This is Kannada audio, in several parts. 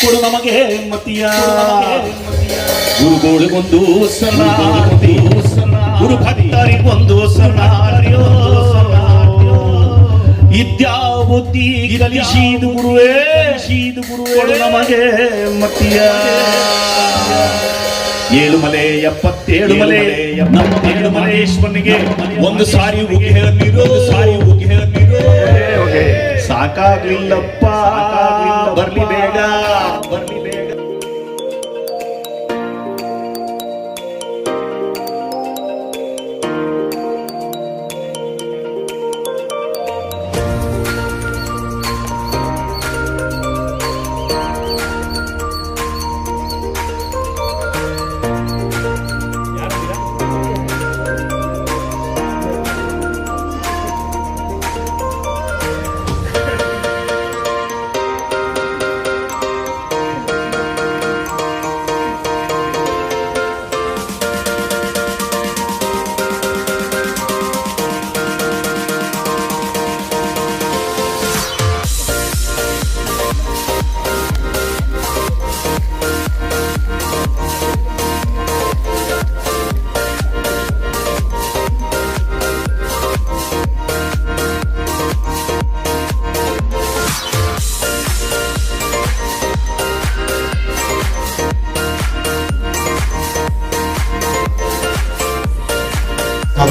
ಕೊಡು ನಮಗೆ ಮತಿಯ ಗುರುಗಳಿಗೊಂದು ಶರಣಾರ್ಥಿ ಗುರು ಭಕ್ತರಿಗೊಂದು ಶರಣಾರ್ಥಿಯೋ ವಿದ್ಯಾಬುದ್ಧಿ ಕಲಿಸಿದು ಗುರುವೇ? ಶೀದು ಗುರು ಕೊಡು ನಮಗೆ ಮತಿಯ ಏಳು ಮಲೆ ಎಪ್ಪತ್ತೇಳು ಮಲೆ ನಮ್ಮ ಏಳು ಮಲೇಶ್ವರನಿಗೆ ಒಂದು ಸಾರಿ ಉಗಿ ನೀರು ಸಾರಿ ಉಗಿ ನೀರು ಸಾಕಾಗ್ಲಿಲ್ಲಪ್ಪ. ಬರ್ಲಿ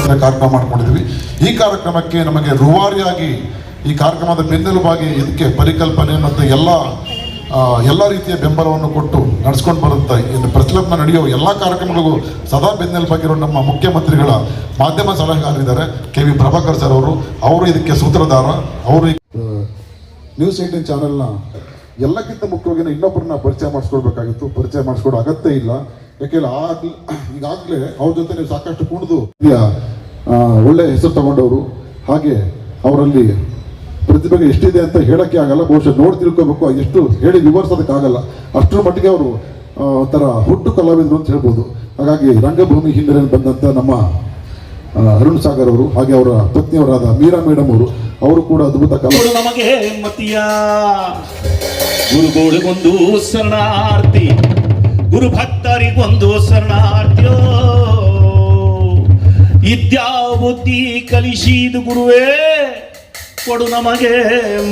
ಮಾತ್ರ ಕಾರ್ಯಕ್ರಮ ಮಾಡಿಕೊಂಡಿದ್ವಿ. ಈ ಕಾರ್ಯಕ್ರಮಕ್ಕೆ ನಮಗೆ ರೂವಾರಿಯಾಗಿ ಈ ಕಾರ್ಯಕ್ರಮದ ಬೆನ್ನೆಲುಬಾಗಿ ಇದಕ್ಕೆ ಪರಿಕಲ್ಪನೆ ಮತ್ತು ಎಲ್ಲ ಎಲ್ಲ ರೀತಿಯ ಬೆಂಬಲವನ್ನು ಕೊಟ್ಟು ನಡೆಸ್ಕೊಂಡು ಬರುತ್ತೆ ಇನ್ನು ಪ್ರೆಸ್ ಕ್ಲಬ್ನ ನಡೆಯೋ ಎಲ್ಲ ಕಾರ್ಯಕ್ರಮಗಳಿಗೂ ಸದಾ ಬೆನ್ನೆಲುಬಾಗಿರೋ ನಮ್ಮ ಮುಖ್ಯಮಂತ್ರಿಗಳ ಮಾಧ್ಯಮ ಸಲಹೆಗಾರರಿದ್ದಾರೆ ಕೆ ವಿ ಪ್ರಭಾಕರ್ ಸರ್ ಅವರು ಅವರು ಇದಕ್ಕೆ ಸೂತ್ರಧಾರ, ಅವರು ನ್ಯೂಸ್ ಏಟೀನ್ ಚಾನೆಲ್ನ ಎಲ್ಲಕ್ಕಿಂತ ಮುಖ್ಯವಾಗಿ ಇನ್ನೊಬ್ಬರನ್ನ ಪರಿಚಯ ಮಾಡಿಸ್ಕೊಳ್ಬೇಕಾಗಿತ್ತು. ಪರಿಚಯ ಮಾಡಿಸ್ಕೊಡೋ ಅಗತ್ಯ ಇಲ್ಲ. ಯಾಕೆಲ್ಲ ಈಗಾಗಲೇ ಅವ್ರ ಜೊತೆ ನೀವು ಸಾಕಷ್ಟು ಕುಣಿದು ಒಳ್ಳೆ ಹೆಸರು ತಗೊಂಡವರು. ಹಾಗೆ ಅವರಲ್ಲಿ ಪ್ರತಿಭೆಗೆ ಎಷ್ಟಿದೆ ಅಂತ ಹೇಳೋಕ್ಕೆ ಆಗಲ್ಲ, ಬಹುಶಃ ನೋಡಿ ತಿಳ್ಕೊಬೇಕು. ಎಷ್ಟು ಹೇಳಿ ವಿವರಿಸೋದಕ್ಕಾಗಲ್ಲ. ಅಷ್ಟರ ಮಟ್ಟಿಗೆ ಅವರು ಒಂಥರ ಹುಟ್ಟು ಕಲಾವಿದರು ಅಂತ ಹೇಳ್ಬೋದು. ಹಾಗಾಗಿ ರಂಗಭೂಮಿ ಹಿನ್ನೆಲೆಯಲ್ಲಿ ಬಂದಂಥ ನಮ್ಮ ಅರುಣ್ ಸಾಗರ್ ಅವರು, ಹಾಗೆ ಅವರ ಪತ್ನಿಯವರಾದ ಮೀರಾ ಮೇಡಮ್ ಅವರು ಅವರು ಕೂಡ ಅದ್ಭುತ ಕಲಾವಿದರು ನಮಗೆ ಮತಿಯ ಶರಣಾರ್ಥಿ. ಗುರು ಭಕ್ತರಿಗೊಂದು ಶರಣಾರ್ಥಿಯೋ ವಿದ್ಯಾಬುದ್ಧಿ ಕಲಿಸಿದು ಗುರುವೇ, ಕೊಡು ನಮಗೆ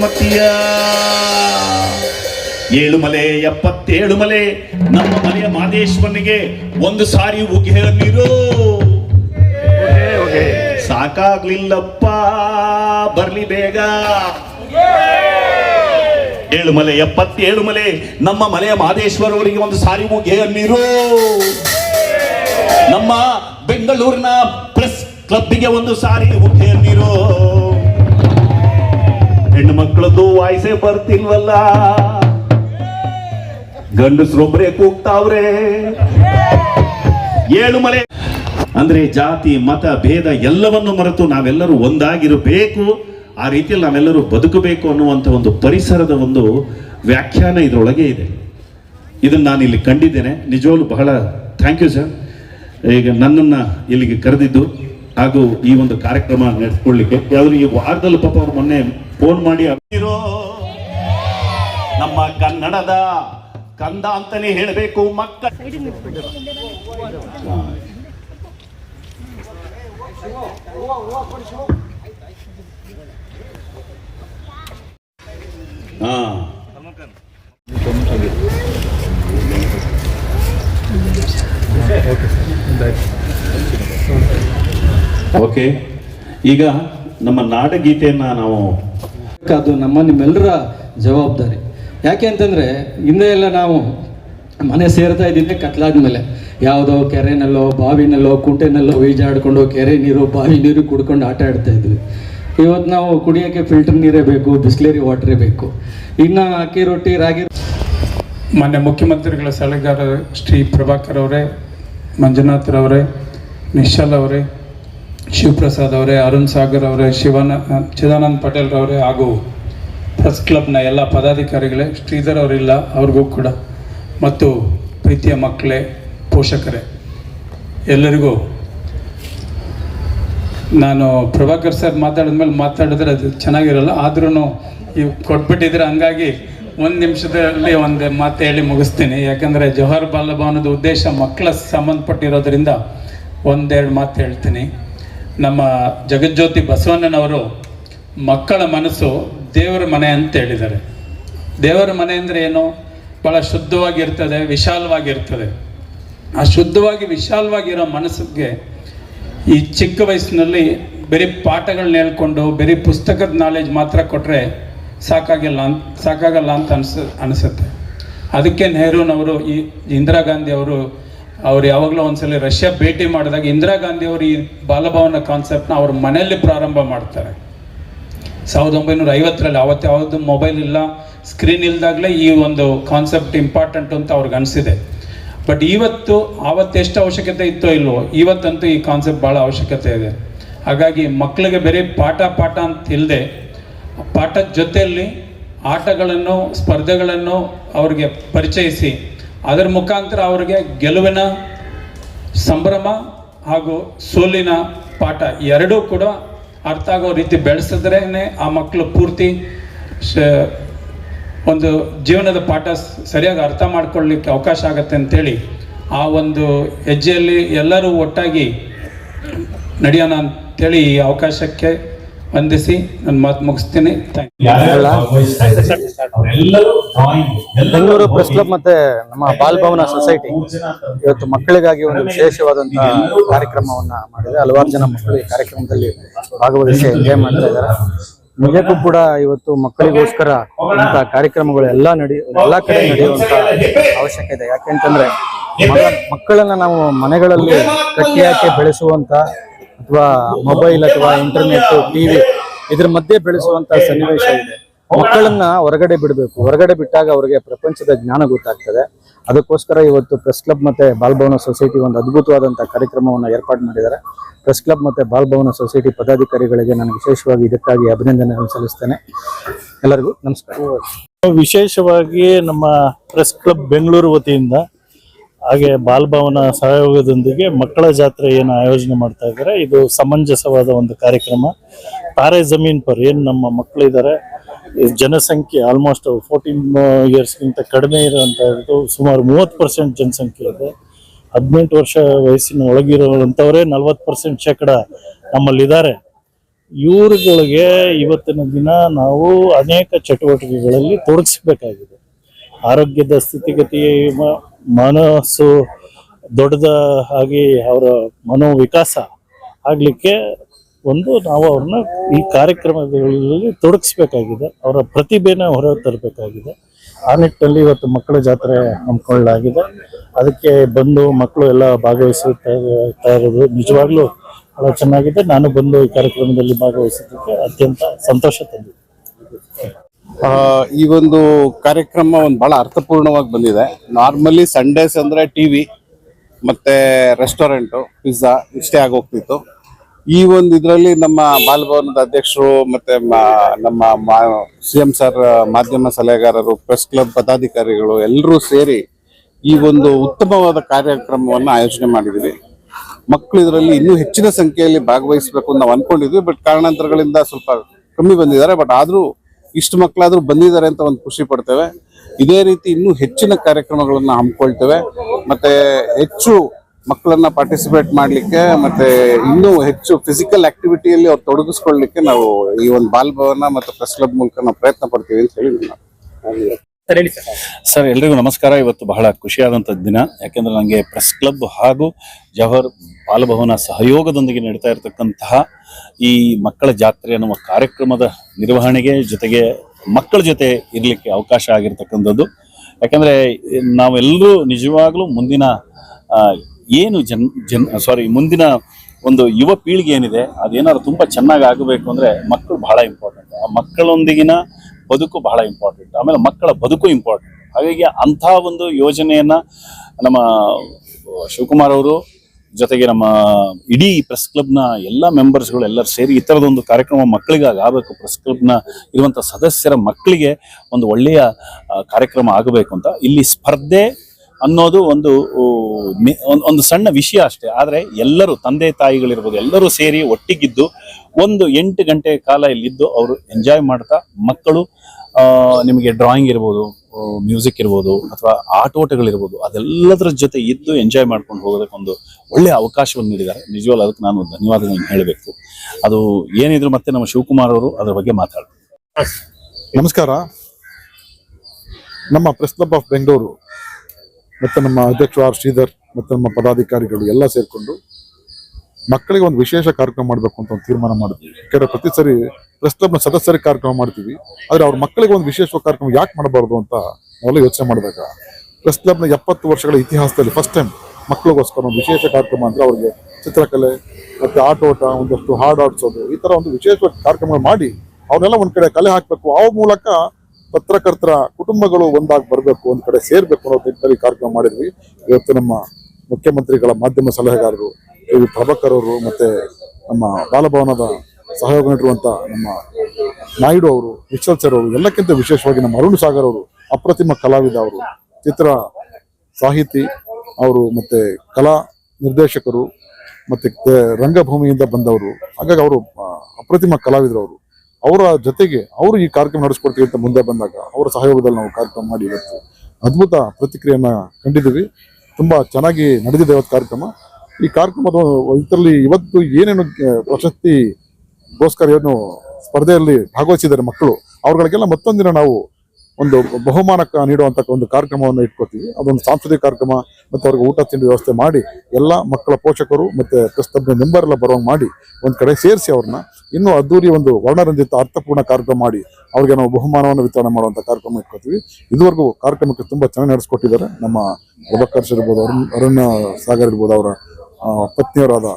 ಮತಿಯ. ಏಳು ಮಲೆ, ಎಪ್ಪತ್ತೇಳು ಮಲೆ, ನಮ್ಮ ಮನೆಯ ಮಾದೇಶ್ವರನಿಗೆ ಒಂದು ಸಾರಿ ಉಗಿ ನೀರು ಸಾಕಾಗ್ಲಿಲ್ಲಪ್ಪ, ಬರ್ಲಿ ಬೇಗ. ಏಳು ಮಲೆ, ಎಪ್ಪತ್ತೇಳು ಮಲೆ, ನಮ್ಮ ಮಲೆಯ ಮಾದೇಶ್ವರವರಿಗೆ ಒಂದು ಸಾರಿ ಮುಗಿಯ ನೀರು ನಮ್ಮ ಬೆಂಗಳೂರಿನ ಪ್ರೆಸ್ ಕ್ಲಬ್ಗೆ ಒಂದು ಸಾರಿ ನೀರು ಹೆಣ್ಣು ಮಕ್ಕಳದ್ದು ವಾಯ್ಸೆ ಬರ್ತಿಲ್ವಲ್ಲ? ಗಂಡಸ್ರೊಬ್ಬರೇ ಕೂಗ್ತಾವ್ರೆ. ಏಳು ಮಳೆ. ಅಂದ್ರೆ ಜಾತಿ, ಮತ, ಭೇದ ಎಲ್ಲವನ್ನು ಮರೆತು ನಾವೆಲ್ಲರೂ ಒಂದಾಗಿರಬೇಕು. ಆ ರೀತಿಯಲ್ಲಿ ನಾವೆಲ್ಲರೂ ಬದುಕಬೇಕು ಅನ್ನುವಂಥ ಒಂದು ಪರಿಸರದ ಒಂದು ವ್ಯಾಖ್ಯಾನ ಇದರೊಳಗೆ ಇದೆ. ಇದನ್ನು ನಾನು ಇಲ್ಲಿ ಕಂಡಿದ್ದೇನೆ. ನಿಜವಾಗ್ಲೂ ಬಹಳ ಥ್ಯಾಂಕ್ ಯು ಸರ್ ಈಗ ನನ್ನನ್ನು ಇಲ್ಲಿಗೆ ಕರೆದಿದ್ದು ಹಾಗೂ ಈ ಒಂದು ಕಾರ್ಯಕ್ರಮ ನಡೆಸ್ಕೊಳ್ಳಿಕ್ಕೆ ಯಾವ್ದು ಈ ವಾರದಲ್ಲಿ ಪಾಪ ಅವ್ರು ಮೊನ್ನೆ ಫೋನ್ ಮಾಡಿ ನಮ್ಮ ಕನ್ನಡದ ಕಂದ ಅಂತಾನೆ ಹೇಳಬೇಕು ಮಕ್ಕಳು ಹಾ. ಓಕೆ. ಈಗ ನಮ್ಮ ನಾಡಗೀತೆಯನ್ನ ನಾವು ಅದು ನಮ್ಮ ನಿಮ್ಮೆಲ್ಲರ ಜವಾಬ್ದಾರಿ. ಯಾಕೆ ಅಂತಂದರೆ ಹಿಂದೆ ಎಲ್ಲ ನಾವು ಮನೆ ಸೇರ್ತಾ ಇದ್ದಿದ್ದೆ ಕತ್ಲಾದ್ಮೇಲೆ. ಯಾವುದೋ ಕೆರೆನಲ್ಲೋ ಬಾವಿನಲ್ಲೋ ಕುಂಟೆನಲ್ಲೋ ಈಜಾಡ್ಕೊಂಡು ಕೆರೆ ನೀರು ಬಾವಿ ನೀರು ಕುಡ್ಕೊಂಡು ಆಟ ಆಡ್ತಾ ಇದ್ವಿ. ಇವತ್ತು ನಾವು ಕುಡಿಯೋಕ್ಕೆ ಫಿಲ್ಟರ್ ನೀರೇ ಬೇಕು ಬಿಸ್ಲೇರಿ ವಾಟ್ರೇ ಬೇಕು. ಇನ್ನು ಅಕ್ಕಿ ರೊಟ್ಟಿ ರಾಗಿ ಮಾನ್ಯ ಮುಖ್ಯಮಂತ್ರಿಗಳ ಸಲಹೆಗಾರ ಶ್ರೀ ಪ್ರಭಾಕರ್ ಅವರೇ ಮಂಜುನಾಥ್ರವರೇ ನಿಶ್ಚಲ್ ಅವರೇ ಶಿವಪ್ರಸಾದ್ ಅವರೇ, ಅರುಣ್ ಸಾಗರ್ ಅವರೇ, ಶಿವನ, ಚಿದಾನಂದ್ ಪಟೇಲ್ ಅವರೇ ಹಾಗೂ ಪ್ರೆಸ್ ಕ್ಲಬ್ನ ಎಲ್ಲ ಪದಾಧಿಕಾರಿಗಳೇ, ಶ್ರೀಧರ್ ಅವರಿಲ್ಲ ಅವ್ರಿಗೂ ಕೂಡ. ಮತ್ತು ಪ್ರೀತಿಯ ಮಕ್ಕಳೇ, ಪೋಷಕರೇ, ಎಲ್ಲರಿಗೂ. ನಾನು ಪ್ರಭಾಕರ್ ಸರ್ ಮಾತಾಡಿದ್ಮೇಲೆ ಮಾತಾಡಿದ್ರೆ ಅದು ಚೆನ್ನಾಗಿರಲ್ಲ ಆದ್ರೂ ಇವು ಕೊಟ್ಬಿಟ್ಟಿದ್ರೆ ಹಂಗಾಗಿ ಒಂದು ನಿಮಿಷದಲ್ಲಿ ಒಂದು ಮಾತು ಹೇಳಿ ಮುಗಿಸ್ತೀನಿ. ಯಾಕಂದರೆ ಜವಾಹರ್ ಬಾಲಭವನದ ಉದ್ದೇಶ ಮಕ್ಕಳ ಸಂಬಂಧಪಟ್ಟಿರೋದ್ರಿಂದ ಒಂದೆರಡು ಮಾತು ಹೇಳ್ತೀನಿ. ನಮ್ಮ ಜಗಜ್ಯೋತಿ ಬಸವಣ್ಣನವರು ಮಕ್ಕಳ ಮನಸ್ಸು ದೇವರ ಮನೆ ಅಂತ ಹೇಳಿದ್ದಾರೆ. ದೇವರ ಮನೆ ಅಂದರೆ ಏನು? ಭಾಳ ಶುದ್ಧವಾಗಿರ್ತದೆ, ವಿಶಾಲವಾಗಿರ್ತದೆ. ಆ ಶುದ್ಧವಾಗಿ ವಿಶಾಲವಾಗಿರೋ ಮನಸ್ಸಿಗೆ ಈ ಚಿಕ್ಕ ವಯಸ್ಸಿನಲ್ಲಿ ಬರೀ ಪಾಠಗಳನ್ನ ಹೇಳ್ಕೊಂಡು, ಬರೀ ಪುಸ್ತಕದ ನಾಲೆಜ್ ಮಾತ್ರ ಕೊಟ್ಟರೆ ಸಾಕಾಗಿಲ್ಲ ಅಂತ ಸಾಕಾಗಲ್ಲ ಅಂತ ಅನಿಸ, ಅನಿಸುತ್ತೆ. ಅದಕ್ಕೆ ನೆಹರೂನವರು ಈ ಇಂದಿರಾ ಗಾಂಧಿ ಅವರು ಅವ್ರು ಯಾವಾಗಲೂ ಒಂದ್ಸಲ ರಷ್ಯಾ ಭೇಟಿ ಮಾಡಿದಾಗ ಇಂದಿರಾ ಗಾಂಧಿ ಅವರು ಈ ಬಾಲಭವನ ಕಾನ್ಸೆಪ್ಟ್ನ ಅವ್ರ ಮನೆಯಲ್ಲಿ ಪ್ರಾರಂಭ ಮಾಡ್ತಾರೆ. ಸಾವಿರದ ಒಂಬೈನೂರ ಐವತ್ತರಲ್ಲಿ ಅವತ್ತು ಯಾವುದು ಮೊಬೈಲ್ ಇಲ್ಲ ಸ್ಕ್ರೀನ್ ಇಲ್ದಾಗಲೇ ಈ ಒಂದು ಕಾನ್ಸೆಪ್ಟ್ ಇಂಪಾರ್ಟೆಂಟ್ ಅಂತ ಅವ್ರಿಗೆ ಅನಿಸಿದೆ. ಬಟ್ ಇವತ್ತು, ಆವತ್ತು ಎಷ್ಟು ಅವಶ್ಯಕತೆ ಇತ್ತೋ ಇಲ್ವೋ, ಇವತ್ತಂತೂ ಈ ಕಾನ್ಸೆಪ್ಟ್ ಭಾಳ ಅವಶ್ಯಕತೆ ಇದೆ. ಹಾಗಾಗಿ ಮಕ್ಕಳಿಗೆ ಬೇರೆ ಪಾಠ ಪಾಠ ಅಂತ ಇಲ್ಲದೆ ಪಾಠದ ಜೊತೆಯಲ್ಲಿ ಆಟಗಳನ್ನು, ಸ್ಪರ್ಧೆಗಳನ್ನು ಅವ್ರಿಗೆ ಪರಿಚಯಿಸಿ ಅದರ ಮುಖಾಂತರ ಅವರಿಗೆ ಗೆಲುವಿನ ಸಂಭ್ರಮ ಹಾಗೂ ಸೋಲಿನ ಪಾಠ ಎರಡೂ ಕೂಡ ಅರ್ಥ ಆಗೋ ರೀತಿ ಬೆಳೆಸಿದ್ರೇ ಆ ಮಕ್ಕಳು ಪೂರ್ತಿ ಒಂದು ಜೀವನದ ಪಾಠ ಸರಿಯಾಗಿ ಅರ್ಥ ಮಾಡ್ಕೊಳ್ಳಿಕ್ಕೆ ಅವಕಾಶ ಆಗತ್ತೆ ಅಂತೇಳಿ ಆ ಒಂದು ಹೆಜ್ಜೆಯಲ್ಲಿ ಎಲ್ಲರೂ ಒಟ್ಟಾಗಿ ನಡೆಯೋಣ ಅಂತೇಳಿ ಈ ಅವಕಾಶಕ್ಕೆ ವಂದಿಸಿ ನನ್ನ ಮಾತು ಮುಗಿಸ್ತೀನಿ. ಬೆಂಗಳೂರು ಪ್ರೆಸ್ ಕ್ಲಬ್ ಮತ್ತೆ ನಮ್ಮ ಬಾಲಭವನ ಸೊಸೈಟಿ ಇವತ್ತು ಮಕ್ಕಳಿಗಾಗಿ ಒಂದು ವಿಶೇಷವಾದಂತಹ ಕಾರ್ಯಕ್ರಮವನ್ನ ಮಾಡಿದೆ ಹಲವಾರು ಜನ ಮಕ್ಕಳು ಈ ಕಾರ್ಯಕ್ರಮದಲ್ಲಿ ಭಾಗವಹಿಸಿ ಎಂಜಾಯ್ ಮಾಡ್ತಾ ಇದ್ದಾರೆ. ನಿಜಕ್ಕೂ ಕೂಡ ಇವತ್ತು ಮಕ್ಕಳಿಗೋಸ್ಕರ ಇಂತಹ ಕಾರ್ಯಕ್ರಮಗಳು ಎಲ್ಲಾ ನಡೆಯ ಎಲ್ಲಾ ಕಡೆ ನಡೆಯುವಂತ ಅವಶ್ಯಕತೆ ಇದೆ. ಯಾಕೆಂತಂದ್ರೆ ಮಕ್ಕಳನ್ನ ನಾವು ಮನೆಗಳಲ್ಲಿ ಕಟ್ಟಿಯಾಕೆ ಬೆಳೆಸುವಂತ ಅಥವಾ ಮೊಬೈಲ್ ಅಥವಾ ಇಂಟರ್ನೆಟ್ ಟಿವಿ ಇದ್ರ ಮಧ್ಯೆ ಬೆಳೆಸುವಂತ ಸನ್ನಿವೇಶ ಇದೆ. ಮಕ್ಕಳನ್ನ ಹೊರಗಡೆ ಬಿಡಬೇಕು. ಹೊರಗಡೆ ಬಿಟ್ಟಾಗ ಅವರಿಗೆ ಪ್ರಪಂಚದ ಜ್ಞಾನ ಗೊತ್ತಾಗ್ತದೆ. ಅದಕ್ಕೋಸ್ಕರ ಇವತ್ತು ಪ್ರೆಸ್ ಕ್ಲಬ್ ಮತ್ತೆ ಬಾಲ್ಭವನ ಸೊಸೈಟಿ ಒಂದು ಅದ್ಭುತವಾದಂತಹ ಕಾರ್ಯಕ್ರಮವನ್ನು ಏರ್ಪಾಡು ಮಾಡಿದ್ದಾರೆ. ಪ್ರೆಸ್ ಕ್ಲಬ್ ಮತ್ತೆ ಬಾಲ್ಭವನ ಸೊಸೈಟಿ ಪದಾಧಿಕಾರಿಗಳಿಗೆ ನಾನು ವಿಶೇಷವಾಗಿ ಇದಕ್ಕಾಗಿ ಅಭಿನಂದನೆಗಳನ್ನು ಸಲ್ಲಿಸ್ತೇನೆ. ಎಲ್ಲರಿಗೂ ನಮಸ್ಕಾರ. ವಿಶೇಷವಾಗಿ ನಮ್ಮ ಪ್ರೆಸ್ ಕ್ಲಬ್ ಬೆಂಗಳೂರು ವತಿಯಿಂದ ಹಾಗೆ ಬಾಲಭವನ ಸಹಯೋಗದೊಂದಿಗೆ ಮಕ್ಕಳ ಜಾತ್ರೆ ಏನು ಆಯೋಜನೆ ಮಾಡ್ತಾ ಇದ್ದಾರೆ. ಇದು ಸಮಂಜಸವಾದ ಒಂದು ಕಾರ್ಯಕ್ರಮ. ತಾರೆ ಜಮೀನ್ ಪರ್ ಏನು ನಮ್ಮ ಮಕ್ಕಳಿದ್ದಾರೆ ಜನಸಂಖ್ಯೆ ಆಲ್ಮೋಸ್ಟ್ ಫೋರ್ಟೀನ್ ಇಯರ್ಸ್ಗಿಂತ ಕಡಿಮೆ ಇರುವಂಥದ್ದು ಸುಮಾರು ಮೂವತ್ತು ಪರ್ಸೆಂಟ್ ಜನಸಂಖ್ಯೆ ಇದೆ. ಹದಿನೆಂಟು ವರ್ಷ ವಯಸ್ಸಿನ ಒಳಗಿರುವಂಥವರೇ ನಲ್ವತ್ತು ಪರ್ಸೆಂಟ್ ಶೇಕಡ ನಮ್ಮಲ್ಲಿದ್ದಾರೆ. ಇವರುಗಳಿಗೆ ಇವತ್ತಿನ ದಿನ ನಾವು ಅನೇಕ ಚಟುವಟಿಕೆಗಳಲ್ಲಿ ತೊಡಗಿಸ್ಬೇಕಾಗಿದೆ. ಆರೋಗ್ಯದ ಸ್ಥಿತಿಗತಿ ಮನಸ್ಸು ದೊಡ್ಡದ ಆಗಿ ಅವರ ಮನೋವಿಕಾಸ ಆಗಲಿಕ್ಕೆ ಒಂದು ನಾವು ಅವ್ರನ್ನ ಈ ಕಾರ್ಯಕ್ರಮಗಳಲ್ಲಿ ತೊಡಗಿಸ್ಬೇಕಾಗಿದೆ. ಅವರ ಪ್ರತಿಭೆನ ಹೊರ ತರಬೇಕಾಗಿದೆ. ಆ ನಿಟ್ಟಿನಲ್ಲಿ ಇವತ್ತು ಮಕ್ಕಳ ಜಾತ್ರೆ ಹಮ್ಮಿಕೊಳ್ಳಲಾಗಿದೆ. ಅದಕ್ಕೆ ಬಂದು ಮಕ್ಕಳು ಎಲ್ಲ ಭಾಗವಹಿಸುತ್ತಾ ಇರೋದು ನಿಜವಾಗ್ಲೂ ಬಹಳ ಚೆನ್ನಾಗಿದೆ. ನಾನು ಬಂದು ಈ ಕಾರ್ಯಕ್ರಮದಲ್ಲಿ ಭಾಗವಹಿಸಿದ್ದಕ್ಕೆ ಅತ್ಯಂತ ಸಂತೋಷ ತಂದಿದೆ ಈ ಒಂದು ಕಾರ್ಯಕ್ರಮ ಒಂದು ಬಹಳ ಅರ್ಥಪೂರ್ಣವಾಗಿ ಬಂದಿದೆ. ನಾರ್ಮಲಿ ಸಂಡೇಸ್ ಅಂದ್ರೆ ಟಿವಿ ಮತ್ತೆ ರೆಸ್ಟೋರೆಂಟು ಪಿಜ್ಜಾ ಇಷ್ಟೇ ಆಗೋಗ್ತಿತ್ತು. ಈ ಒಂದು ಇದರಲ್ಲಿ ನಮ್ಮ ಬಾಲಭವನದ ಅಧ್ಯಕ್ಷರು ಮತ್ತೆ ನಮ್ಮ ಸಿ ಎಂ ಸರ್ ಮಾಧ್ಯಮ ಸಲಹೆಗಾರರು ಪ್ರೆಸ್ ಕ್ಲಬ್ ಪದಾಧಿಕಾರಿಗಳು ಎಲ್ಲರೂ ಸೇರಿ ಈ ಒಂದು ಉತ್ತಮವಾದ ಕಾರ್ಯಕ್ರಮವನ್ನು ಆಯೋಜನೆ ಮಾಡಿದ್ವಿ. ಮಕ್ಕಳು ಇದರಲ್ಲಿ ಇನ್ನೂ ಹೆಚ್ಚಿನ ಸಂಖ್ಯೆಯಲ್ಲಿ ಭಾಗವಹಿಸಬೇಕು ಅಂತ ನಾವು ಅನ್ಕೊಂಡಿದ್ವಿ ಬಟ್ ಕಾರಣಾಂತರಗಳಿಂದ ಸ್ವಲ್ಪ ಕಮ್ಮಿ ಬಂದಿದ್ದಾರೆ ಬಟ್ ಆದ್ರೂ ಇಷ್ಟು ಮಕ್ಕಳಾದರೂ ಬಂದಿದ್ದಾರೆ ಅಂತ ಒಂದು ಖುಷಿ ಪಡ್ತೇವೆ. ಇದೇ ರೀತಿ ಇನ್ನೂ ಹೆಚ್ಚಿನ ಕಾರ್ಯಕ್ರಮಗಳನ್ನು ಹಮ್ಮಿಕೊಳ್ತೇವೆ. ಮತ್ತೆ ಹೆಚ್ಚು ಮಕ್ಕಳನ್ನ ಪಾರ್ಟಿಸಿಪೇಟ್ ಮಾಡಲಿಕ್ಕೆ ಮತ್ತೆ ಇನ್ನೂ ಹೆಚ್ಚು ಫಿಸಿಕಲ್ ಆಕ್ಟಿವಿಟಿಯಲ್ಲಿ ಅವ್ರು ತೊಡಗಿಸ್ಕೊಳ್ಳಿಕ್ಕೆ ನಾವು ಈ ಒಂದು ಬಾಲ್ ಭವನ ಮತ್ತು ಪ್ರೆಸ್ ಕ್ಲಬ್ ಮೂಲಕ ನಾವು ಪ್ರಯತ್ನ ಪಡ್ತೀವಿ ಅಂತ ಹೇಳಿ ನಾನು ಸರ್. ಎಲ್ರಿಗೂ ನಮಸ್ಕಾರ. ಇವತ್ತು ಬಹಳ ಖುಷಿಯಾದಂಥ ದಿನ. ಯಾಕೆಂದ್ರೆ ನನಗೆ ಪ್ರೆಸ್ ಕ್ಲಬ್ ಹಾಗೂ ಜವಹರ್ ಬಾಲಭವನ ಸಹಯೋಗದೊಂದಿಗೆ ನಡೀತಾ ಇರತಕ್ಕಂತಹ ಈ ಮಕ್ಕಳ ಜಾತ್ರೆ ಅನ್ನುವ ಕಾರ್ಯಕ್ರಮದ ನಿರ್ವಹಣೆಗೆ ಜೊತೆಗೆ ಮಕ್ಕಳ ಜೊತೆ ಇರಲಿಕ್ಕೆ ಅವಕಾಶ ಆಗಿರ್ತಕ್ಕಂಥದ್ದು. ಯಾಕಂದ್ರೆ ನಾವೆಲ್ಲರೂ ನಿಜವಾಗ್ಲೂ ಮುಂದಿನ ಏನು ಜನ್ ಜನ್ ಸಾರಿ ಮುಂದಿನ ಒಂದು ಯುವ ಪೀಳಿಗೆ ಏನಿದೆ, ಅದೇನಾದ್ರು ತುಂಬಾ ಚೆನ್ನಾಗಿ ಆಗಬೇಕು ಅಂದ್ರೆ ಮಕ್ಕಳು ಬಹಳ ಇಂಪಾರ್ಟೆಂಟ್ ಆ ಮಕ್ಕಳೊಂದಿಗಿನ ಬದುಕು ಬಹಳ ಇಂಪಾರ್ಟೆಂಟ್ ಆಮೇಲೆ ಮಕ್ಕಳ ಬದುಕು ಇಂಪಾರ್ಟೆಂಟ್ ಹಾಗಾಗಿ ಅಂಥ ಒಂದು ಯೋಜನೆಯನ್ನ ನಮ್ಮ ಶಿವಕುಮಾರ್ ಅವರು ಜೊತೆಗೆ ನಮ್ಮ ಇಡೀ ಪ್ರೆಸ್ ಕ್ಲಬ್ನ ಎಲ್ಲ ಮೆಂಬರ್ಸ್ಗಳು ಎಲ್ಲರೂ ಸೇರಿ ಈ ಥರದೊಂದು ಕಾರ್ಯಕ್ರಮ ಮಕ್ಕಳಿಗಾಗಿ ಆಗಬೇಕು. ಪ್ರೆಸ್ ಕ್ಲಬ್ನ ಇರುವಂಥ ಸದಸ್ಯರ ಮಕ್ಕಳಿಗೆ ಒಂದು ಒಳ್ಳೆಯ ಕಾರ್ಯಕ್ರಮ ಆಗಬೇಕು ಅಂತ. ಇಲ್ಲಿ ಸ್ಪರ್ಧೆ ಅನ್ನೋದು ಒಂದು ಒಂದು ಸಣ್ಣ ವಿಷಯ ಅಷ್ಟೇ. ಆದರೆ ಎಲ್ಲರೂ, ತಂದೆ ತಾಯಿಗಳಿರ್ಬೋದು ಎಲ್ಲರೂ ಸೇರಿ ಒಟ್ಟಿಗಿದ್ದು ಒಂದು ಎಂಟು ಗಂಟೆ ಕಾಲ ಇಲ್ಲಿದ್ದು ಅವರು ಎಂಜಾಯ್ ಮಾಡ್ತಾ ಮಕ್ಕಳು ನಿಮಗೆ ಡ್ರಾಯಿಂಗ್ ಇರ್ಬೋದು ಮ್ಯೂಸಿಕ್ ಇರ್ಬೋದು, ಅಥವಾ ಆಟೋಟಗಳಿರ್ಬೋದು ಅದೆಲ್ಲದರ ಜೊತೆ ಇದ್ದು ಎಂಜಾಯ್ ಮಾಡ್ಕೊಂಡು ಹೋಗೋದಕ್ಕೆ ಒಂದು ಒಳ್ಳೆಯ ಅವಕಾಶವನ್ನು ನೀಡಿದ್ದಾರೆ. ನಿಜವಾಗ್ಲೂ ಅದಕ್ಕೆ ನಾನು ಧನ್ಯವಾದಗಳನ್ನು ಹೇಳಬೇಕು. ಅದು ಏನಿದ್ರು ಮತ್ತೆ ನಮ್ಮ ಶಿವಕುಮಾರ್ ಅವರು ಅದರ ಬಗ್ಗೆ ಮಾತಾಡ್ತಾರೆ ನಮಸ್ಕಾರ. ನಮ್ಮ ಪ್ರೆಸ್ ಕ್ಲಬ್ ಆಫ್ ಬೆಂಗಳೂರು ಮತ್ತು ನಮ್ಮ ಅಧ್ಯಕ್ಷರು ಆರ್ ಶ್ರೀಧರ್ ಮತ್ತು ನಮ್ಮ ಪದಾಧಿಕಾರಿಗಳು ಎಲ್ಲ ಸೇರಿಕೊಂಡು ಮಕ್ಕಳಿಗೆ ಒಂದು ವಿಶೇಷ ಕಾರ್ಯಕ್ರಮ ಮಾಡಬೇಕು ಅಂತ ಒಂದು ತೀರ್ಮಾನ ಮಾಡಿದ್ವಿ. ಯಾಕಂದ್ರೆ ಪ್ರತಿ ಸರಿ ಪ್ರೆಸ್ ಕ್ಲಬ್ನ ಸದಸ್ಯರಿಗೆ ಕಾರ್ಯಕ್ರಮ ಮಾಡ್ತೀವಿ. ಆದರೆ ಅವ್ರ ಮಕ್ಕಳಿಗೆ ಒಂದು ವಿಶೇಷ ಕಾರ್ಯಕ್ರಮ ಯಾಕೆ ಮಾಡಬಾರ್ದು ಅಂತ ನಾವೆಲ್ಲ ಯೋಚನೆ ಮಾಡಿದಾಗ ಪ್ರೆಸ್ ಕ್ಲಬ್ನ ಎಪ್ಪತ್ತು ವರ್ಷಗಳ ಇತಿಹಾಸದಲ್ಲಿ ಫಸ್ಟ್ ಟೈಮ್ ಮಕ್ಕಳಿಗೋಸ್ಕರ ಒಂದು ವಿಶೇಷ ಕಾರ್ಯಕ್ರಮ ಅಂದರೆ ಅವ್ರಿಗೆ ಚಿತ್ರಕಲೆ ಮತ್ತು ಆಟೋಟ ಒಂದಷ್ಟು ಹಾಡು ಆಡಿಸೋದು, ಈ ಥರ ಒಂದು ವಿಶೇಷ ಕಾರ್ಯಕ್ರಮ ಮಾಡಿ ಅವ್ರನ್ನೆಲ್ಲ ಒಂದು ಕಡೆ ಕಲೆ ಹಾಕಬೇಕು. ಆ ಮೂಲಕ ಪತ್ರಕರ್ತರ ಕುಟುಂಬಗಳು ಒಂದಾಗಿ ಬರಬೇಕು, ಒಂದು ಕಡೆ ಸೇರ್ಬೇಕು ಅನ್ನೋ ನಿಟ್ಟಿನಲ್ಲಿ ಕಾರ್ಯಕ್ರಮ ಮಾಡಿದ್ವಿ. ಇವತ್ತು ನಮ್ಮ ಮುಖ್ಯಮಂತ್ರಿಗಳ ಮಾಧ್ಯಮ ಸಲಹೆಗಾರರು ಕೆ ವಿ ಪ್ರಭಾಕರ್ ಅವರು ಮತ್ತೆ ನಮ್ಮ ಬಾಲಭವನದ ಸಹಯೋಗ ನೀಡಿರುವಂಥ ನಮ್ಮ ನಾಯ್ಡು ಅವರು ವಿಶ್ವಲ್ ಸರ್ ಅವರು, ಎಲ್ಲಕ್ಕಿಂತ ವಿಶೇಷವಾಗಿ ನಮ್ಮ ಅರುಣ್ ಸಾಗರ್ ಅವರು, ಅಪ್ರತಿಮ ಕಲಾವಿದ ಅವರು, ಚಿತ್ರ ಸಾಹಿತಿ ಅವರು ಮತ್ತೆ ಕಲಾ ನಿರ್ದೇಶಕರು ಮತ್ತೆ ರಂಗಭೂಮಿಯಿಂದ ಬಂದವರು. ಹಾಗಾಗಿ ಅವರು ಅಪ್ರತಿಮ ಕಲಾವಿದರು ಅವರು. ಅವರ ಜೊತೆಗೆ ಅವರು ಈ ಕಾರ್ಯಕ್ರಮ ನಡೆಸ್ಕೊಡ್ತೀವಿ ಅಂತ ಮುಂದೆ ಬಂದಾಗ ಅವರ ಸಹಯೋಗದಲ್ಲಿ ನಾವು ಕಾರ್ಯಕ್ರಮ ಮಾಡಿ ಇವತ್ತು ಅದ್ಭುತ ಪ್ರತಿಕ್ರಿಯೆಯನ್ನು ಕಂಡಿದ್ದೀವಿ. ತುಂಬ ಚೆನ್ನಾಗಿ ನಡೆದಿದೆ ಇವತ್ತು ಕಾರ್ಯಕ್ರಮ. ಈ ಕಾರ್ಯಕ್ರಮದ ಇದರಲ್ಲಿ ಇವತ್ತು ಏನೇನು ಪ್ರಶಸ್ತಿ ಪ್ರಶಸ್ತಿಗೋಸ್ಕರ ಏನು ಸ್ಪರ್ಧೆಯಲ್ಲಿ ಭಾಗವಹಿಸಿದ್ದಾರೆ ಮಕ್ಕಳು, ಅವ್ರಗಳಿಗೆಲ್ಲ ಮತ್ತೊಂದಿನ ನಾವು ಒಂದು ಬಹುಮಾನ ನೀಡುವಂಥ ಒಂದು ಕಾರ್ಯಕ್ರಮವನ್ನು ಇಟ್ಕೋತೀವಿ. ಅದೊಂದು ಸಾಂಸ್ಕೃತಿಕ ಕಾರ್ಯಕ್ರಮ ಮತ್ತು ಅವ್ರಿಗೆ ಊಟ, ತಿಂಡಿ ವ್ಯವಸ್ಥೆ ಮಾಡಿ ಎಲ್ಲ ಮಕ್ಕಳ ಪೋಷಕರು ಮತ್ತು ಕ್ರಿಸ್ತಬ್ಧ ಮೆಂಬರ್ ಎಲ್ಲ ಬರುವಂಗೆ ಮಾಡಿ ಒಂದು ಕಡೆ ಸೇರಿಸಿ ಅವ್ರನ್ನ ಇನ್ನೂ ಅದ್ದೂರಿ ಒಂದು ವರ್ಣರಂಜಿತ, ಅರ್ಥಪೂರ್ಣ ಕಾರ್ಯಕ್ರಮ ಮಾಡಿ ಅವ್ರಿಗೆ ನಾವು ಬಹುಮಾನವನ್ನು ವಿತರಣೆ ಮಾಡುವಂಥ ಕಾರ್ಯಕ್ರಮ ಇಟ್ಕೋತೀವಿ. ಇದುವರೆಗೂ ಕಾರ್ಯಕ್ರಮಕ್ಕೆ ತುಂಬ ಚೆನ್ನಾಗಿ ನಡೆಸ್ಕೊಟ್ಟಿದ್ದಾರೆ. ನಮ್ಮ ಪ್ರಭಾಕರ್ ಸರ್ ಇರ್ಬೋದು, ಅರುಣ್ ಅರುಣ್ ಸಾಗರ್ ಇರ್ಬೋದು ಅವರ ಪತ್ನಿಯವರಾದ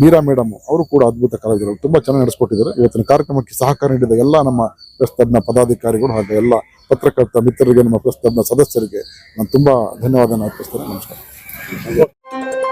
ಮೀರಾ ಮೇಡಮ್ ಅವರು ಕೂಡ ಅದ್ಭುತ ಕಲಾವಿದರು ತುಂಬಾ ಚೆನ್ನಾಗಿ ನಡೆಸ್ಕೊಟ್ಟಿದ್ದಾರೆ. ಇವತ್ತಿನ ಕಾರ್ಯಕ್ರಮಕ್ಕೆ ಸಹಕಾರ ನೀಡಿದ ಎಲ್ಲ ನಮ್ಮ ಪ್ರೆಸ್ ಕ್ಲಬ್ನ ಪದಾಧಿಕಾರಿಗಳು ಹಾಗೂ ಎಲ್ಲ ಪತ್ರಕರ್ತ ಮಿತ್ರರಿಗೆ, ನಮ್ಮ ಪ್ರೆಸ್ ಕ್ಲಬ್ನ ಸದಸ್ಯರಿಗೆ ನಾನು ತುಂಬಾ ಧನ್ಯವಾದ ಅರ್ಪಿಸ್ತೇನೆ. ನಮಸ್ಕಾರ.